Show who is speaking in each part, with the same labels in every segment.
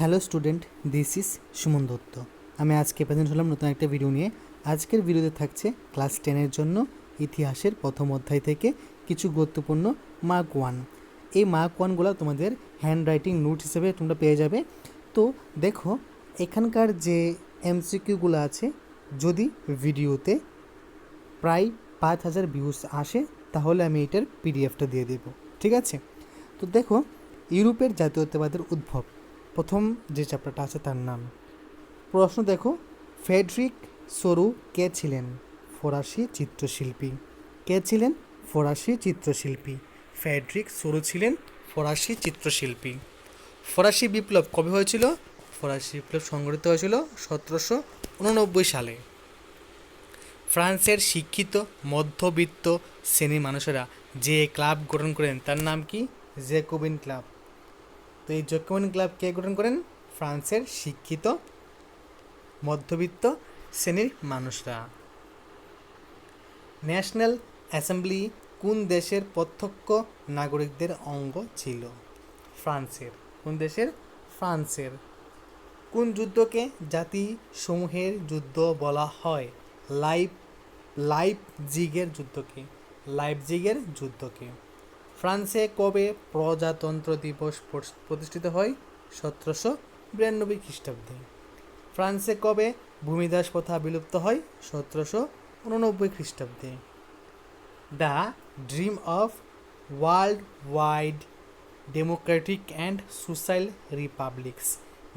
Speaker 1: Hello student, this is Suman Dutta. আমি আজকে present হলাম নতুন একটা ভিডিও নিয়ে। আজকের ভিডিওতে থাকছে ক্লাস টেনের জন্য ইতিহাসের প্রথম অধ্যায় থেকে কিছু গুরুত্বপূর্ণ মার্ক ওয়ান এই মার্ক ওয়ানগুলো তোমাদের হ্যান্ড রাইটিং নোট হিসেবে তোমরা পেয়ে যাবে। তো দেখো, এখানকার যে এমসিকিউগুলো আছে, যদি ভিডিওতে প্রায় পাঁচ হাজার ভিউজ আসে, তাহলে আমি এটার পিডিএফটা দিয়ে দেব। ঠিক আছে? তো দেখো, ইউরোপের জাতীয়তাবাদের উদ্ভব। প্রথম যে চ্যাপ্টারটা আছে তার নাম। প্রশ্ন দেখো, ফেডরিক সরু কে ছিলেন? ফরাসি চিত্রশিল্পী। কে ছিলেন? ফরাসি চিত্রশিল্পী। ফেডরিক সরু ছিলেন ফরাসি চিত্রশিল্পী। ফরাসি বিপ্লব কবে হয়েছিল? ফরাসি বিপ্লব সংগঠিত হয়েছিল সতেরোশো উননব্বই সালে। ফ্রান্সের শিক্ষিত, মধ্যবিত্ত শ্রেণির মানুষেরা যে ক্লাব গঠন করেন, তার নাম কি? Jacobin club. তো এই জেকোবিন ক্লাব কে গঠন করেন? ফ্রান্সের শিক্ষিত, মধ্যবিত্ত শ্রেণির মানুষরা। ন্যাশনাল অ্যাসেম্বলি কোন দেশের প্রত্যক্ষ নাগরিকদের অঙ্গ ছিল? ফ্রান্সের। কোন দেশের? ফ্রান্সের। কোন যুদ্ধকে জাতিসমূহের যুদ্ধ বলা হয়? লাইভ লাইভ জিগের যুদ্ধকে। লাইভ জিগের যুদ্ধকে। ফ্রান্সে কবে প্রজাতন্ত্র দিবস প্রতিষ্ঠিত হয়? সতেরোশো বিরানব্বই খ্রিস্টাব্দে। ফ্রান্সে কবে ভূমিদাস প্রথা বিলুপ্ত হয়? সতেরোশো উননব্বই খ্রিস্টাব্দে। The dream of world wide democratic and social republics,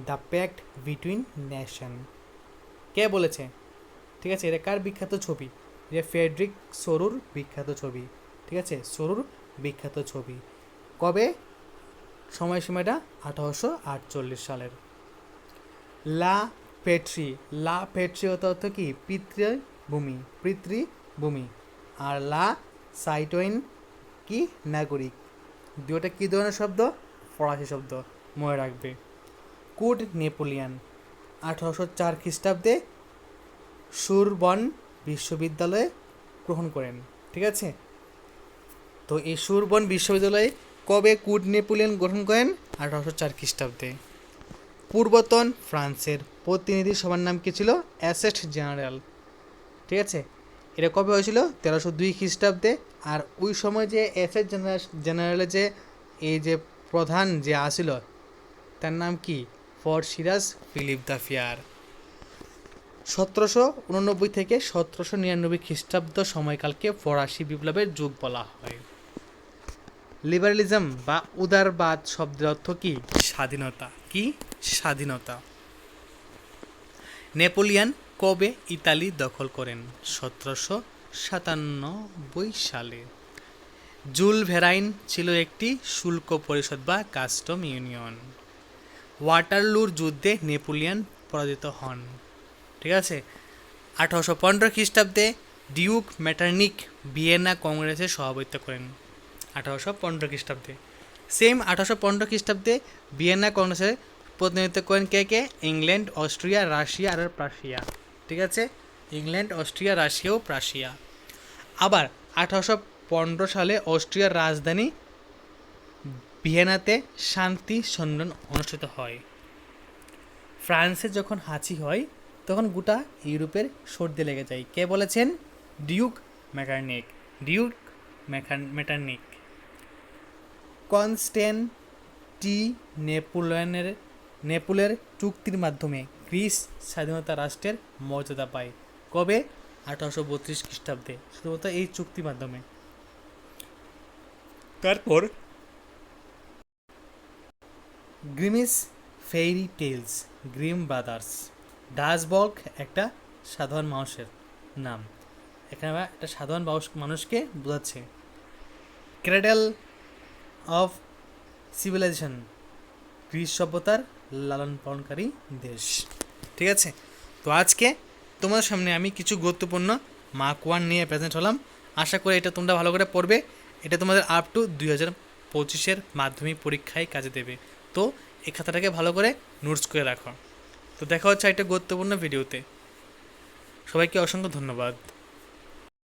Speaker 1: the pact between nation. কে বলেছে? ঠিক আছে, এটা কার বিখ্যাত ছবি? যে ফেডরিক সরুর বিখ্যাত ছবি। ঠিক আছে, সরুর বিখ্যাত ছবি। কবে? সময়সীমাটা আঠারোশো আটচল্লিশ সালের। লা পেট্রি। লা পেট্রি অর্থ কি? পিতৃভূমি। পিতৃভূমি। আর লা সাইটোইন কি? নাগরিক। দুটোটা কী ধরনের শব্দ? ফরাসি শব্দ। মনে রাখবে। Code Napoleon. আঠারোশো চার খ্রিস্টাব্দে সুরবন বিশ্ববিদ্যালয়ে গ্রহণ করেন। ঠিক আছে? তো এই সুরবন বিশ্ববিদ্যালয়ে কবে কুড নেপোলিয়ন গঠন করেন? আঠারোশো চার খ্রিস্টাব্দে। পূর্বতন ফ্রান্সের প্রতিনিধি সভার নাম কি ছিল? Estates general. ঠিক আছে? এটা কবে হয়েছিল? তেরোশো দুই খ্রিস্টাব্দে। আর ওই সময় যে অ্যাসেট জেনারেলের যে এই যে প্রধান যে আসিল, তার নাম কি? ফর সিরাজ ফিলিপ দ্য ফিয়ার। সতেরোশো উননব্বই থেকে সতেরোশো নিরানব্বই খ্রিস্টাব্দ সময়কালকে ফরাসি বিপ্লবের যুগ বলা হয়। লিবারালিজম বা উদারবাদ শব্দের অর্থ কি? স্বাধীনতা। কি? স্বাধীনতা। নেপোলিয়ান কবে ইতালি দখল করেন? সতেরোশো সাতানব্বই সালে। জুল ভেরাইন ছিল একটি শুল্ক পরিষদ বা কাস্টম ইউনিয়ন। ওয়াটারলুর যুদ্ধে নেপোলিয়ান পরাজিত হন। ঠিক আছে? আঠারোশো পনেরো খ্রিস্টাব্দে ডিউক ম্যাটার্নিক ভিয়েনা কংগ্রেসে সভাপতিত্ব করেন। আঠারোশো পনেরো খ্রিস্টাব্দে। সেম আঠারোশো পনেরো খ্রিস্টাব্দে ভিয়েনা কংগ্রেসের প্রতিনিধিত্ব করেন কে কে? ইংল্যান্ড, অস্ট্রিয়া, রাশিয়া আর প্রাশিয়া। ঠিক আছে? ইংল্যান্ড, অস্ট্রিয়া, রাশিয়া ও প্রাশিয়া। আবার আঠারোশো পনেরো সালে অস্ট্রিয়ার রাজধানী ভিয়েনাতে শান্তি সম্মেলন অনুষ্ঠিত হয়। ফ্রান্সে যখন হাঁচি হয়, তখন গোটা ইউরোপের সর্দি লেগে যায়। কে বলেছেন? ডিউক মেকানিক ডিউক মেকান মেটার্নিক কনস্ট্যান্টি নেপোলিয়নের নেপোলের চুক্তির মাধ্যমে গ্রিস স্বাধীনতা রাষ্ট্রের মর্যাদা পায়। কবে? আঠারোশো বত্রিশ খ্রিস্টাব্দে। শুধুমাত্র এই চুক্তির মাধ্যমে। তারপর? Grimm's fairy tales Grimm brothers. ডাসবর্গ একটা সাধারণ মানুষের নাম। এখানে একটা সাধারণ মানুষ- মানুষকে বোঝাচ্ছে। ক্রেডেল অফ সিভিলাইজেশন গ্রিস সভ্যতার লালন পালনকারী দেশ। ঠিক আছে? তো আজকে তোমাদের সামনে আমি কিছু গুরুত্বপূর্ণ মার্ক ওয়ান নিয়ে প্রেজেন্ট হলাম। আশা করি এটা তোমরা ভালো করে পড়বে। এটা তোমাদের আপ টু দুই হাজার পঁচিশের মাধ্যমিক পরীক্ষায় কাজে দেবে। তো এই খাতাটাকে ভালো করে নোটস করে রাখো। তো দেখা হচ্ছে একটা গুরুত্বপূর্ণ ভিডিওতে সবাইকে অসংখ্য ধন্যবাদ।